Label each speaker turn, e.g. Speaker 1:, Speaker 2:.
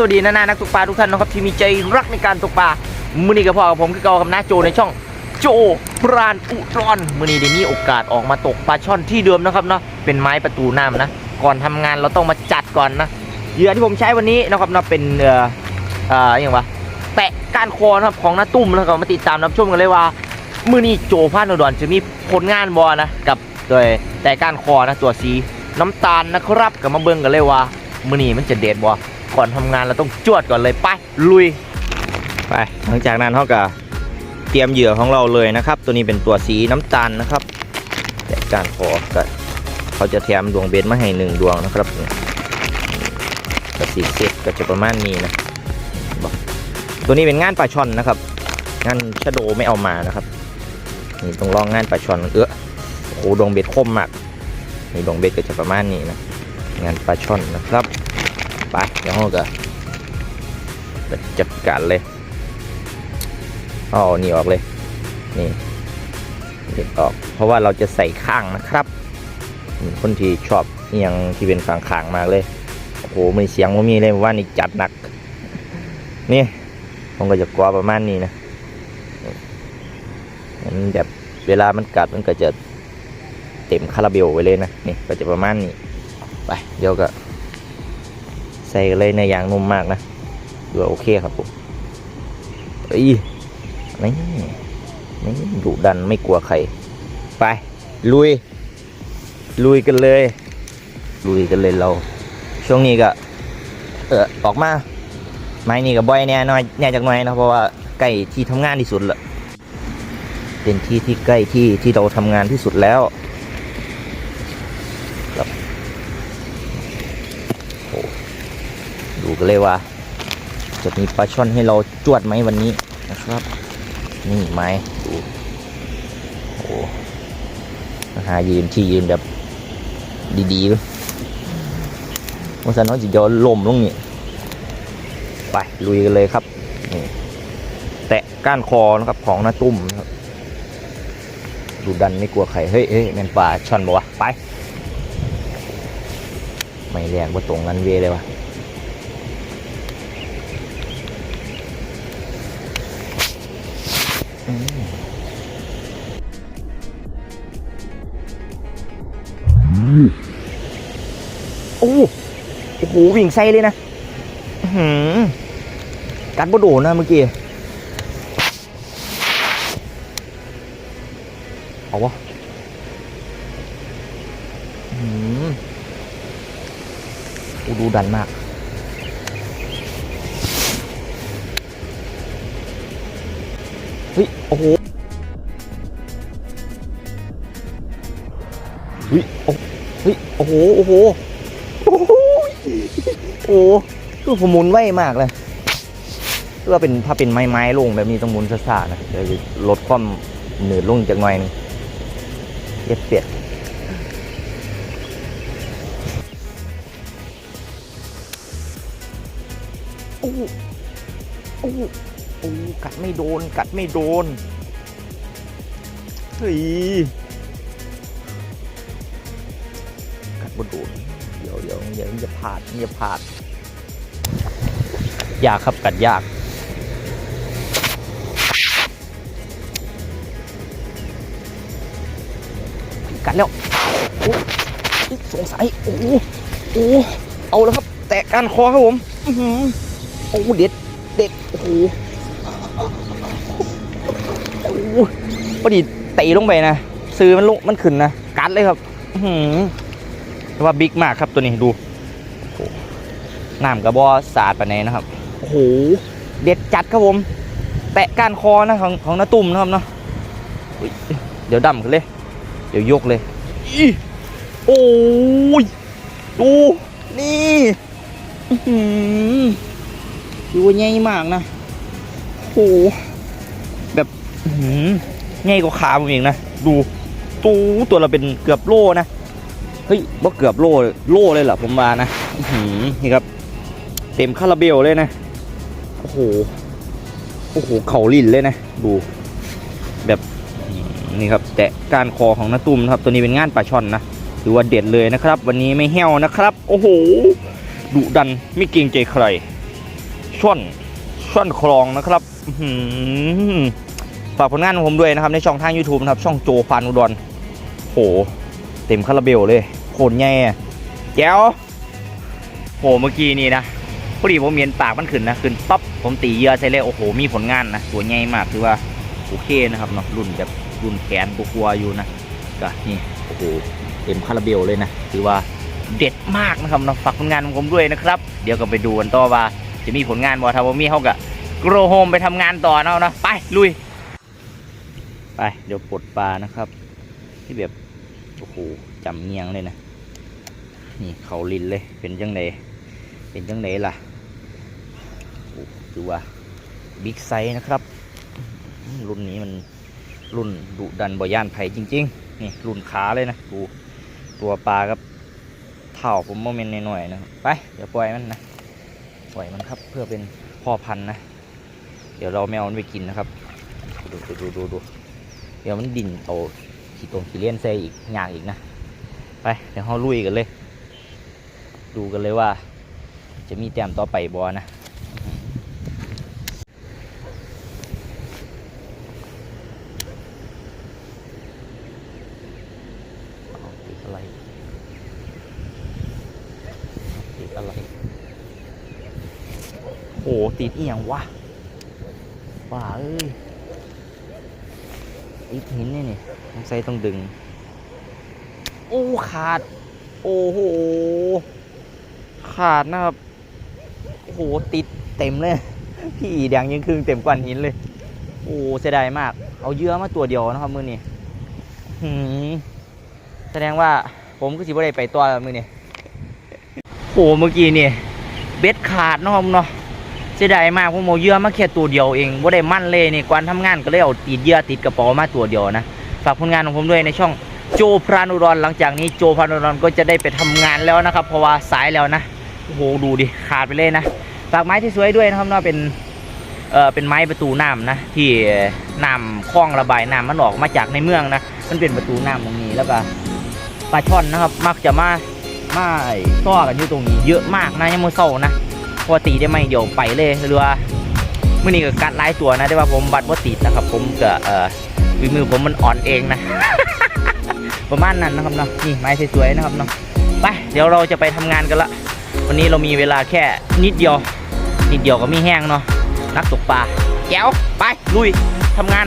Speaker 1: วัสดีครับสวัสดีนานานักตกปลาทุกท่านนะครับที่มีใจรักในการตกปลามือนี้กับพ่อกับผมคือเกากับน้าโจในช่องโจปราณอุดรมือนี้ได้มีโอกาสออกมาตกปลาช่อนที่เดิมนะครับเนาะเป็นไม้ประตูน้ำนะ ก่อนทำงานเราต้องมาจัดก่อนนะเหยื่อที่ผมใช้วันนี้นะครับเนาะเป็นเอ่อเอ่ออย่างวะแตะก้านคอนะครับของน้าตุ้มนะครับมาติดตามรับชมกันเลยว่ามือนี้โจพานอุดรจะมีผลงานบอนะกับโดยแต่ก้านคอนะตัวสีน้ำตาลนะครับกับมาเบิ่งกันเลยว่ามือนี้มันจะเด็ดบอ ก่อนทำงานเราต้องจวดก่อนเลยไปลุยไปหลังจากนั้นเขาก็เตรียมเหยื่อของเราเลยนะครับ ตัวนี้เป็นตัวสีน้ำตาลนะครับแต่กานคอก็เขาจะแถมดวงเบนมาให้หนึ่งดวงนะครับกับสีเซตก็จะประมาณนี้นะตัวนี้เป็นงานปลาช่อนนะครับ งานชะโดไม่เอามานะครับนี่ต้องลองงานปลาช่อนเออโอ้ดวงเบ็ดคมมากนี่ดวงเบ็ดก็จะประมาณนี้นะงานปลาช่อนนะครับ ไปเดี๋ยวเราก็จัดการเลยเอานี่ออกเลย นี่เด็ดออก เพราะว่าเราจะใส่ข้างนะครับ คนที่ชอบเอหยังที่เป็นข้างๆมากเลย โอ้โหมีเสียงว่ามีเลยว่านี่จัดหนัก นี่ผมก็จะกลัวประมาณนี้นะมันแบบเวลามันกัดมันก็จะเต็มคาราเบลไว้เลยนะ นี่ก็จะประมาณนี้ ไป เดี๋ยวก็ ใส่กันเลยในยางนุ่มมากนะดูโอเคครับผมเอ้ยนี่นี่ดุดันไม่กลัวใคร ไป ลุย ลุยกันเลย ลุยกันเลยเรา ช่วงนี้ก็ เออออกมา ไม้นี่ก็บ่อยแน่น้อยแน่จากหน่อยนะเพราะว่าใกล้ที่ทำงานที่สุดละเป็นที่ที่ใกล้ที่ที่เราทำงานที่สุดแล้ว ดูกันเลยว่า จะมีปลาช่อนให้เราจวดไหมวันนี้นะครับ นี่ไหมดูโอ้หายืนที่ยืนแบบดีๆเลยมันสันเขาจะยอลมลงนี่ไปลุยกันเลยครับนี่แตะก้านคอนะครับของน้าตุ้มครับดูดันไม่กลัวใครเฮ้ยเฮ้ยแมนป่าช่อนบอกวะไป ไม่แรงว่าตรงนั้นเวเลยวะอืม โอ้โหโอ้โหวิ่งไซเลยนะหือกัดบ่โดนนะเมื่อกี้ เอาวะอืมกูดูดันมาก เฮ้ยโอ้โหเฮ้ยโอ้เฮ้ยโอ้โหโอ้โหโอ้โหโอ้คือผมหมุนไวมากเลยเพื่อเป็นถ้าเป็นไม้ไม้ลงแบบนี้ต้องหมุนซ่าๆนะเดี๋ยวลดความเหนืดลงจากหน่อยนึงเย็ดเป็ดโอ้โอ้โหโอ้ โหกัดไม่โดน กัดไม่โดนเฮ้ยกัดบ่โดนเดี๋ยวเดี๋ยวอย่าอย่าพลาดอย่าพลาดยากครับกัดยากกัดแล้วโอ้ยสงสัยโอ้โหโอ้เอาแล้วครับ แตะก้านคอครับผมอือหือโอ้เด็ดเด็ดโอ้โห พอดีเตะลงไปนะซื้อมันลงมันขึ้นนะกัดเลยครับหือว่าบิ๊กมากครับตัวนี้ดูน้ำกระบอสาดไปไหนนะครับโอ้โหเด็ดจัดครับผม แตะก้านคอนะของของน้าตุ่มนะครับเนาะเดี๋ยวดำขึ้นเลย เดี๋ยวยกเลยโอ้ยดูนี่อื้อหือดูว่าใหญ่มากนะโอ้โหแบบ อื้อหือใหญ่กว่าขาผมเองนะ ดูตูตัวเราเป็นเกือบโลนะ เฮ้ยว่าเกือบโลโลเลยเหรอผมว่านะหือนี่ครับ เต็มคาราเบลเลยนะ โอ้โห โอ้โห เข่าลิ่นเลยนะ ดู แบบนี่ครับ แตะกานคอของนาตุ้มนะครับ ตัวนี้เป็นงานปลาช่อนนะถือว่าเด็ดเลยนะครับ วันนี้ไม่แห้วนะครับ โอ้โหดุดันไม่เกรงใจใครช่อนช่อนคลองนะครับ อื ฝากผลงานของผมด้วยนะครับในช่องทาง YouTube นะครับช่องโจฟานอุดรโหเต็มคาราเบลเลยโคตรใหญ่อะแจ๋วโหเมื่อกี้นี่นะพอดีผมเห็นปากมันขึ้นนะขึ้นปั๊บผมตีเยื่อใส่เลยโอ้โหมีผลงานนะตัวใหญ่มากคือว่าโอเคนะครับเนาะรุ่นแบบรุ่นแขนกลัวอยู่นะก็นี่โอ้โหเต็มคาราเบลเลยนะคือว่าเด็ดมากนะครับเนาะฝากผลงานของผมด้วยนะครับ เดี๋ยวก็ไปดูกันต่อว่าจะมีผลงานบ่ถ้าวมีเขาก็กรโฮมไปทำงานต่อเนาะเนาะไปลุย เดี๋ยวปลดปลานะครับ ที่แบบโอ้โหจำเนียงเลยนะนี่เขาลินเลยเป็นจังไดเป็นจังไดล่ะโอ้ถือว่าบิ๊กไซส์นะครับ รุ่นนี้มันรุ่นดุดันบอย่านไผ่จริง ๆ นี่รุ่นขาเลยนะดูตัวปลาครับเท่าผมโมเมนต์หน่อยๆนะไปเดี๋ยวปล่อยมันนะปล่อยมันครับเพื่อเป็นพ่อพันธุ์นะ เดี๋ยวเราแมวมันไปกินนะครับ ดูดูดูดู เดี๋ยวมันดิ่นเอาขี้ตรงขีเลี้ยนใส่อีกยากอีกนะ ไป เดี๋ยวเราลุยกันเลย ดูกันเลยว่า จะมีแต้มต่อไปบอนะติดอะไรติดอะไร โอ้ติดเอียงวะบ้าเอ้ย ติดหินนี่นี่สงสัยต้องดึง โอ้ ขาด โอ้โห ขาดนะครับ โอ้โห ติดเต็มเลย พี่อีแดงยังครึ่งเต็มก้อนหินเลย โอ้เสียดายมาก เอาเยื่อมาตัวเดียวนะครับมือนี้หืแสดงว่าผมก็สิบ่ได้ไปตัวแล้วมือนี้โอ้เมื่อกี้นี่ เบ็ดขาดนะครับเนาะ เสียดายมากผมเอาเยื่อมาแค่ตัวเดียวเองบ่ได้มั่นเลยนี่กวนทำงานก็เลยเอาติดเยื่อติดกระเป๋ามาตัวเดียวนะฝากผลงานของผมด้วยในช่องโจพรานุรอนหลังจากนี้โจพรานุรอนก็จะได้ไปทำงานแล้วนะครับ เพราะว่าสายแล้วนะโอ้โหดูดิขาดไปเลยนะฝากไม้ที่สวยด้วยนะครับเนาะเป็นเอ่อเป็นไม้ประตูน้ำนะ ที่น้ำคลองระบายน้ำมันออกมาจากในเมืองนะมันเป็นประตูน้ำตรงนี้แล้วก็ปลาช่อนนะครับ มักจะมามาซ้อกันอยู่ตรงนี้เยอะมากนะยังมือเศร้านะ อตีได้ไหมเดี๋ยวไปเลยหรือมื่อนี้ก็กัดหลายตัวนะแต่ว่าผมบัดว่าติดนะครับ ผมก็เอ่อฝีมือผมมันอ่อนเองนะ ประมาณนั้นนะครับเนาะนี่ไม้สวยๆนะครับเนาะไปเดี๋ยวเราจะไปทำงานกันละวันนี้เรามีเวลาแค่นิดเดียว นิดเดียวก็มีแห้งเนาะนักตกปลาแก้วไปลุยทำงาน